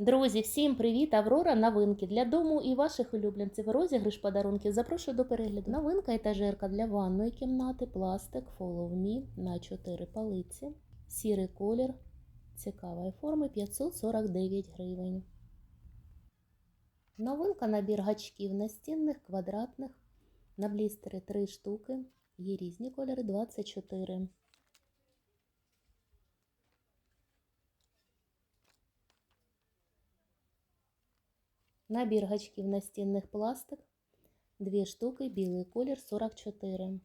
Друзі, всім привіт! Аврора новинки для дому і ваших улюбленців. Розіграш подарунків. Запрошую до перегляду. Новинка етажерка для ванної кімнати, пластик, Follow Me на 4 полиці. Сірий колір цікавої форми 549 гривень. Новинка набір гачків настінних, квадратних. На блістери 3 штуки. Є різні кольори 24. Набір гачків настінних пластик. Дві штуки, білий колір 44.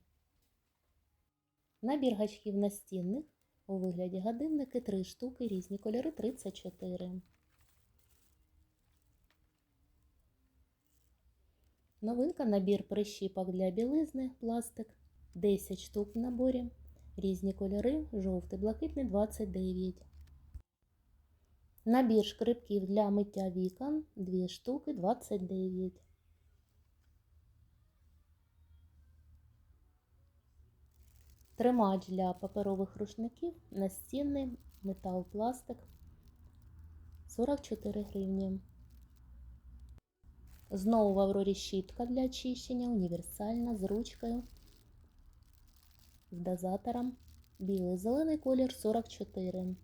Набір гачків настінних у вигляді годинники 3 штуки, різні кольори 34. Новинка набір прищіпок для білизни пластик 10 штук в наборі. Різні кольори жовтий, блакитний 29. Набір шкребків для миття вікон 2 штуки 29. Тримач для паперових рушників настінний метал пластик 44 гривні. Знову в Аврорі щітка для очищення, універсальна з ручкою, з дозатором. Білий зелений колір 44.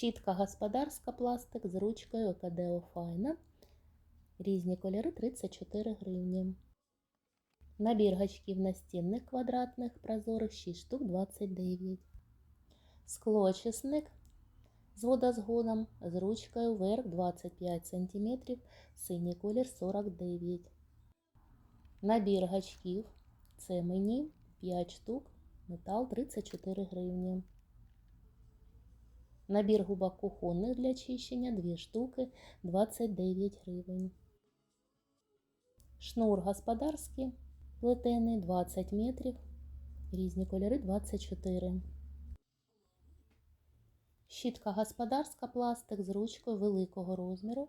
Щітка господарська пластик з ручкою ОКД Файна. Різні кольори 34 гривні. Набір гачків настінних квадратних прозорих 6 штук 29. Склоочисник з водозгоном з ручкою вверх 25 см, синій колір 49. Набір гачків це мені 5 штук, метал 34 гривні. Набір губок кухонних для чищення 2 штуки 29 гривень. Шнур господарський плетений 20 метрів. Різні кольори 24. Щітка господарська пластик з ручкою великого розміру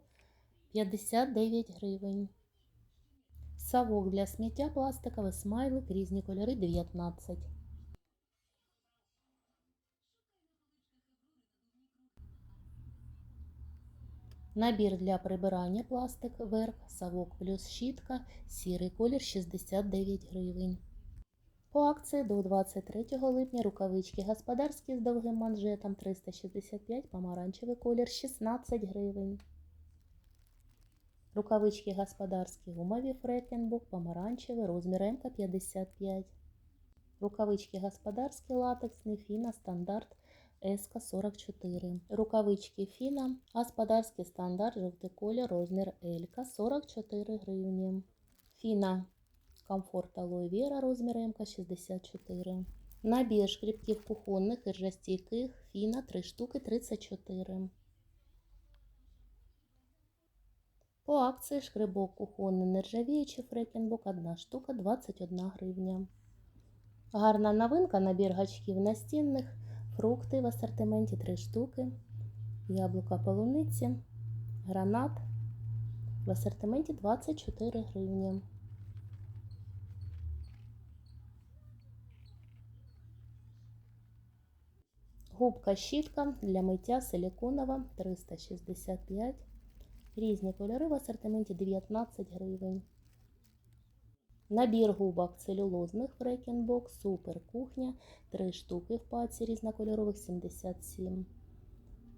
59 гривень. Совок для сміття пластиковий смайлик різні кольори 19. Набір для прибирання пластик верх, совок плюс щітка, сірий колір 69 гривень. По акції до 23 липня рукавички господарські з довгим манжетом 365, помаранчевий колір 16 гривень. Рукавички господарські гумові фрекенбук, помаранчевий, розмір м 55. Рукавички господарські латексні, фіна, стандарт СК 44. Рукавички Фіна, господарський стандарт, жовтий колір, розмір L 44 гривні. Фіна комфорт Алоe Vera, розмір М 64. Набір шкребків кухонних і ржастійких Фіна 3 штуки 34. По акції шкребок кухонний нержавіючий фрекенбок 1 штука 21 гривня. Гарна новинка набір гачків настінних. Фрукти в асортименті 3 штуки, яблука полуниці, гранат в асортименті 24 гривні. Губка щітка для миття силіконова 365. Різні кольори в асортименті 19 гривень. Набір губок целюлозних фрекенбок, супер кухня, 3 штуки в паці різнокольорових 77.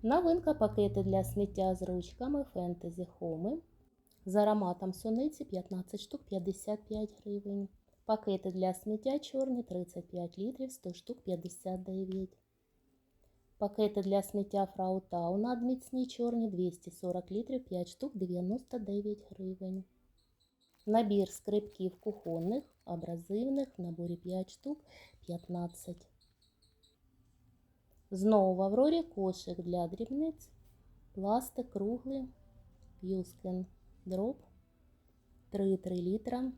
Новинка пакети для сміття з ручками Fantasy Home. З ароматом суниці 15 штук 55 гривень. Пакети для сміття чорні 35 літрів 100 штук 59. Пакети для сміття Фраутау надміцні чорні 240 літрів 5 штук 99 гривень. Набір скрипків кухонних, абразивних, в наборі 5 штук 15. Знову в Аврорі кошик для дрібниць, пластик круглий, юскен дроб, 3,3 літра,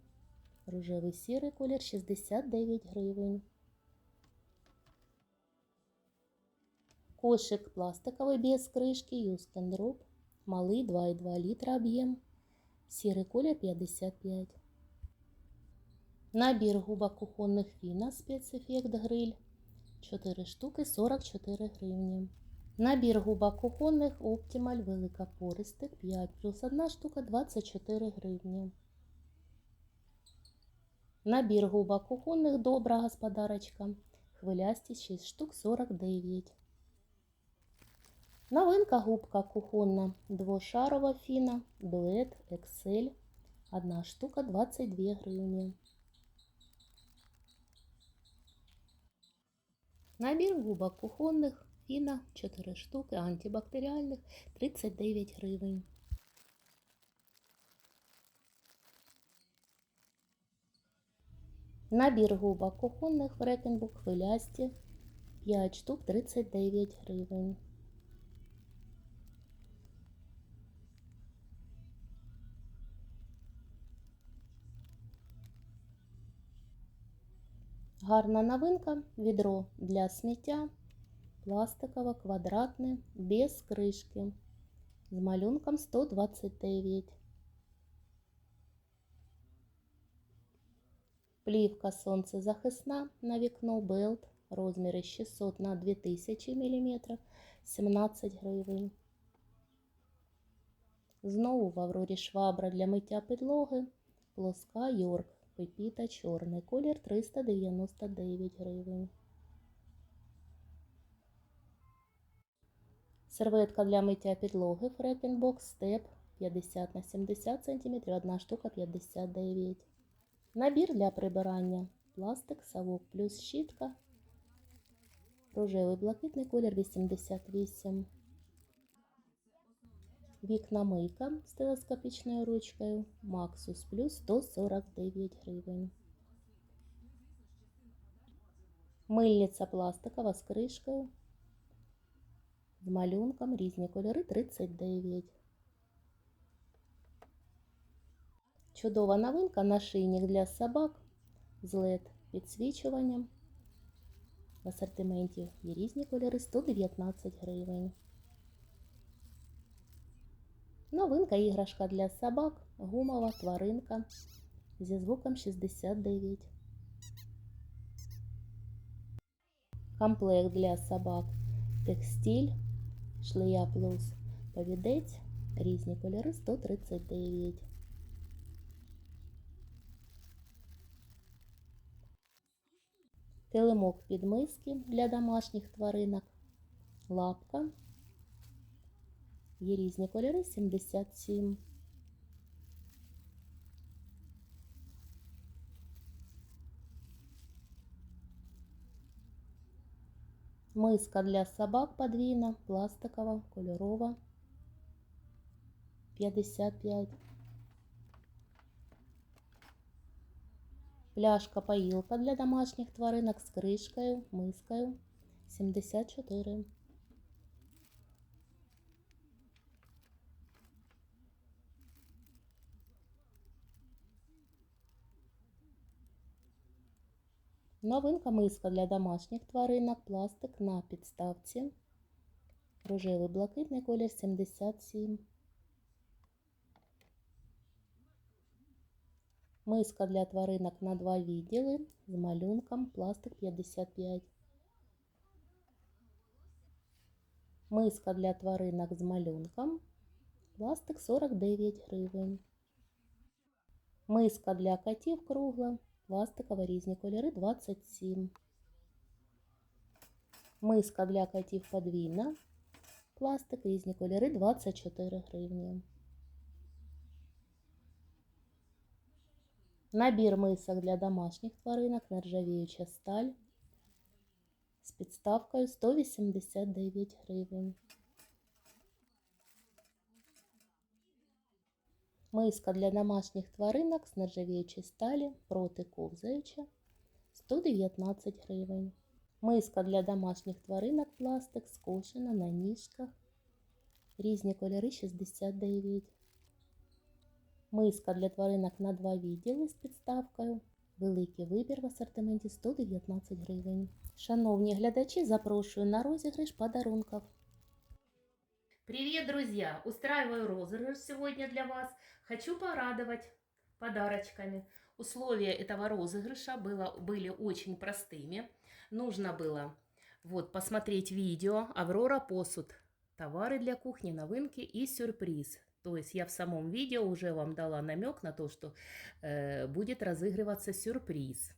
рожевий сірий колір 69 гривень. Кошик пластиковий без кришки, юскен дроб, малий 2,2 літра об'єм. Сірий колір 55. Набір губок кухонних фіна спецефект гриль 4 штуки 44 гривні. Набір губок кухонних Optimal велика пористик 5 плюс 1 штука 24 гривні. Набір губок кухонних добра господарочка. Хвилясті 6 штук 49. Новинка губка кухонна двошарова фіна дует Excel. Одна штука 22 гривні. Набір губок кухонних фіна 4 штуки антибактеріальних 39 гривень. Набір губок кухонних Фрекенбук хвилясті 5 штук 39 гривень. Гарна новинка відро для сміття пластикове, квадратне, без кришки. З малюнком 129. Плівка сонцезахисна на вікно Белт. Розміри 600 на 2000 мм 17 гривень. Знову в Аврорі швабра для миття підлоги. Плоска Йорк. Пепіта чорний. Колір 399 гривень. Серветка для миття підлоги Фрекенбок Степ 50 на 70 см, одна штука 59. Набір для прибирання. Пластик, совок плюс щітка. Рожевий блакитний колір 88. Вікна мийка з телескопічною ручкою. Максус плюс 149 гривень. Мильниця пластикова з кришкою. З малюнком різні кольори 39. Чудова новинка нашийник для собак з LED підсвічуванням. В асортименті є різні кольори 119 гривень. Новинка іграшка для собак, гумова тваринка зі звуком 69. Комплект для собак текстиль, шлея плюс повідець, різні кольори 139. Килимок під миски для домашніх тваринок, лапка. Є різні кольори 77. Миска для собак подвійна, пластикова, кольорова. 55. Пляшка поїлка для домашніх тваринок з кришкою, мискою 74. Новинка миска для домашніх тваринок, пластик на підставці. Рожевий блакитний колір 77. Миска для тваринок на два відділи з малюнком, пластик 55. Миска для тваринок з малюнком, пластик 49 гривень. Миска для котів кругла, пластикова різні кольори 27. Миска для котів подвійна, пластик різні кольори 24 гривні. Набір мисок для домашніх тваринок, нержавіюча сталь з підставкою 189 гривень. Миска для домашніх тваринок з нержавіючої сталі проти ковзаюча 119 гривень. Миска для домашніх тваринок пластик скошена на ніжках. Різні кольори 69. Миска для тваринок на два відділи з підставкою. Великий вибір в асортименті 119 гривень. Шановні глядачі, запрошую на розіграш подарунков. Привет, друзья! Устраиваю розыгрыш сегодня для вас. Хочу порадовать подарочками. Условия этого розыгрыша было, были очень простыми. Нужно было вот, посмотреть видео «Аврора посуд». Товары для кухни, новинки и сюрприз. То есть я в самом видео уже вам дала намек на то, что э, будет разыгрываться сюрприз.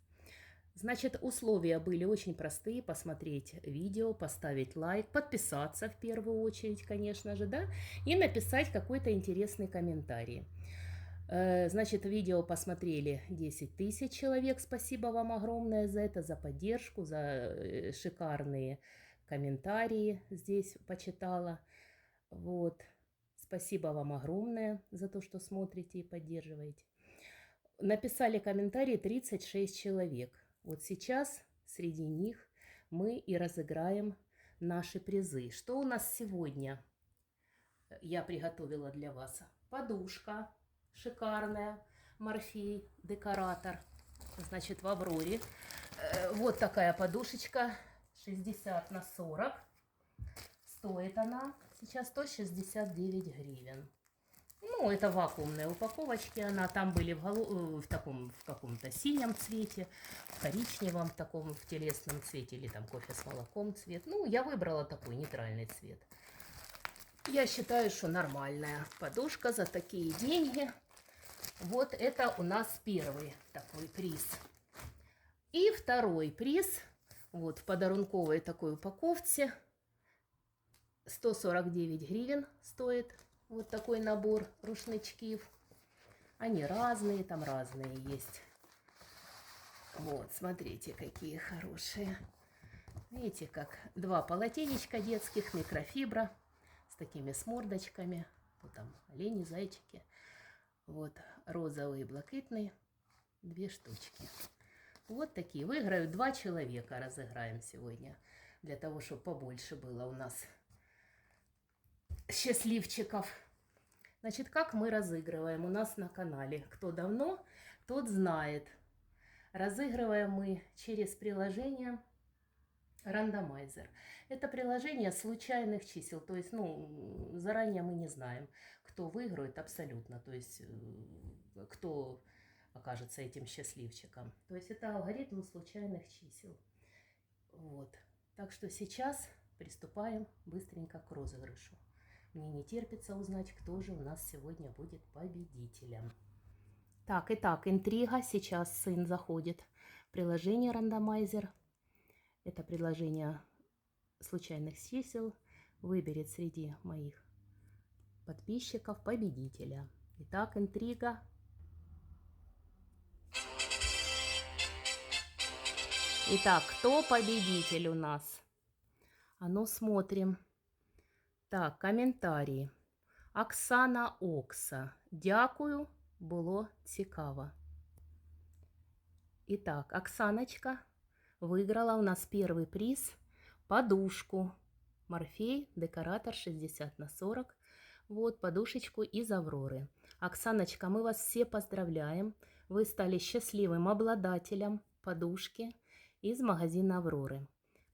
Значит, условия были очень простые. Посмотреть видео, поставить лайк, подписаться в первую очередь, конечно же, да, и написать какой-то интересный комментарий. Э, Значит, видео посмотрели 10 тысяч человек. Спасибо вам огромное за это, за поддержку, за э, шикарные комментарии здесь почитала. Вот. Спасибо вам огромное за то, что смотрите и поддерживаете. Написали комментарии 36 человек. Вот сейчас среди них мы и разыграем наши призы. Что у нас сегодня я приготовила для вас? Подушка шикарная, морфей, декоратор. Значит, в Авроре. Э, Вот такая подушечка 60 на 40. Стоит она сейчас 169 гривен. Ну, это вакуумные упаковочки. Она там были в, голу- э, в таком, в каком-то синем цвете, в коричневом таком, в телесном цвете или там кофе с молоком цвет. Ну, я выбрала такой нейтральный цвет. Я считаю, что нормальная подушка за такие деньги. Вот это у нас первый такой приз. И второй приз, вот в подарунковой такой упаковке, 149 гривен стоит вот такой набор рушничков. Они разные, там разные есть. Вот, смотрите, какие хорошие. Видите, как два полотенечка детских, микрофибра, с такими смордочками. Вот там олени, зайчики. Вот розовый блакитный, две штучки. Вот такие. Выиграют два человека, разыграем сегодня. Для того, чтобы побольше было у нас счастливчиков. Значит, как мы разыгрываем у нас на канале? Кто давно, тот знает. Разыгрываем мы через приложение рандомайзер. Это приложение случайных чисел, то есть, ну, заранее мы не знаем, кто выиграет абсолютно, то есть, э, кто окажется этим счастливчиком. То есть, это алгоритм случайных чисел. Вот. Так что сейчас приступаем быстренько к розыгрышу. Мне не терпится узнать, кто же у нас сегодня будет победителем. Так, итак, интрига. Сейчас сын заходит приложение рандомайзер. Это приложение случайных чисел выберет среди моих подписчиков победителя. Итак, интрига. Итак, кто победитель у нас? А ну смотрим. Так, коментарі. Оксана Окса. Дякую, було цікаво. Итак, Оксаночка выиграла у нас первый приз – подушку. Морфей, декоратор 60 на 40. Вот подушечку из Авроры. Оксаночка, мы вас все поздравляем. Вы стали счастливым обладателем подушки из магазина Авроры.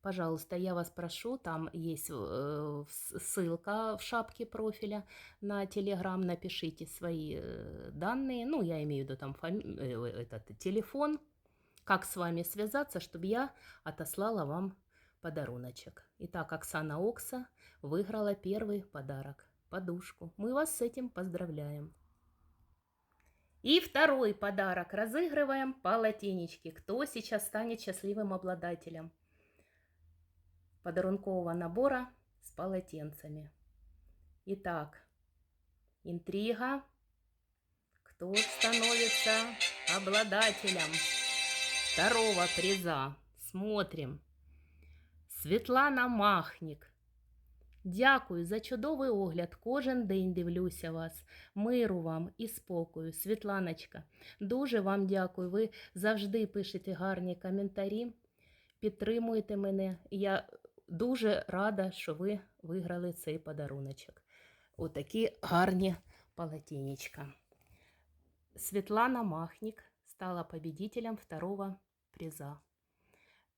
Пожалуйста, я вас прошу, там есть э, ссылка в шапке профиля на Телеграм, напишите свои э, данные, ну, я имею в виду там фами- э, этот телефон, как с вами связаться, чтобы я отослала вам подаруночек. Итак, Оксана Окса выиграла первый подарок – подушку. Мы вас с этим поздравляем. И второй подарок разыгрываем полотенечки. Кто сейчас станет счастливым обладателем подарункового набора с полотенцами? Итак, интрига. Кто становится обладателем второго приза? Смотрим. Світлана Махнік. Дякую за чудовий огляд. Кожен день дивлюся вас. Миру вам і спокою. Світланочка, дуже вам дякую. Ви завжди пишете гарні коментарі, підтримуєте мене. Я дуже рада, що ви виграли цей подаруночок. Отакі гарні полотенечка. Светлана Махник стала победителем второго приза.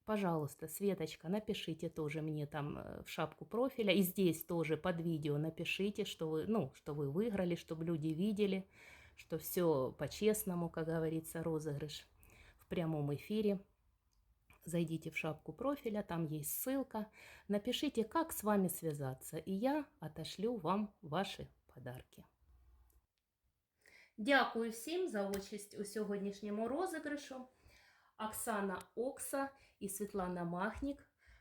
Пожалуйста, Светочка, напишите тоже мне там э, в шапку профиля. И здесь тоже под видео напишите, что вы, ну, что вы выиграли, чтобы люди видели, что все по-честному, как говорится, розыгрыш в прямом эфире зайдите в шапку профиля, там есть ссылка. Напишите, как с вами связаться, и я отошлю вам ваші подарки. Дякую всім за участь у сьогоднішньому розіграшу. Оксана Окса и Светлана Махник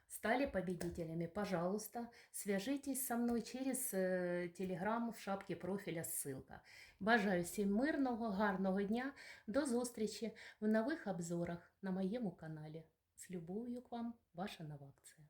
стали победителями. Пожалуйста, свяжитесь со мной через е, телеграм в шапці профіля ссылка. Бажаю всім мирного, гарного дня. До зустрічі в нових обзорах на моєму каналі. З любов'ю к вам, ваша нова акція.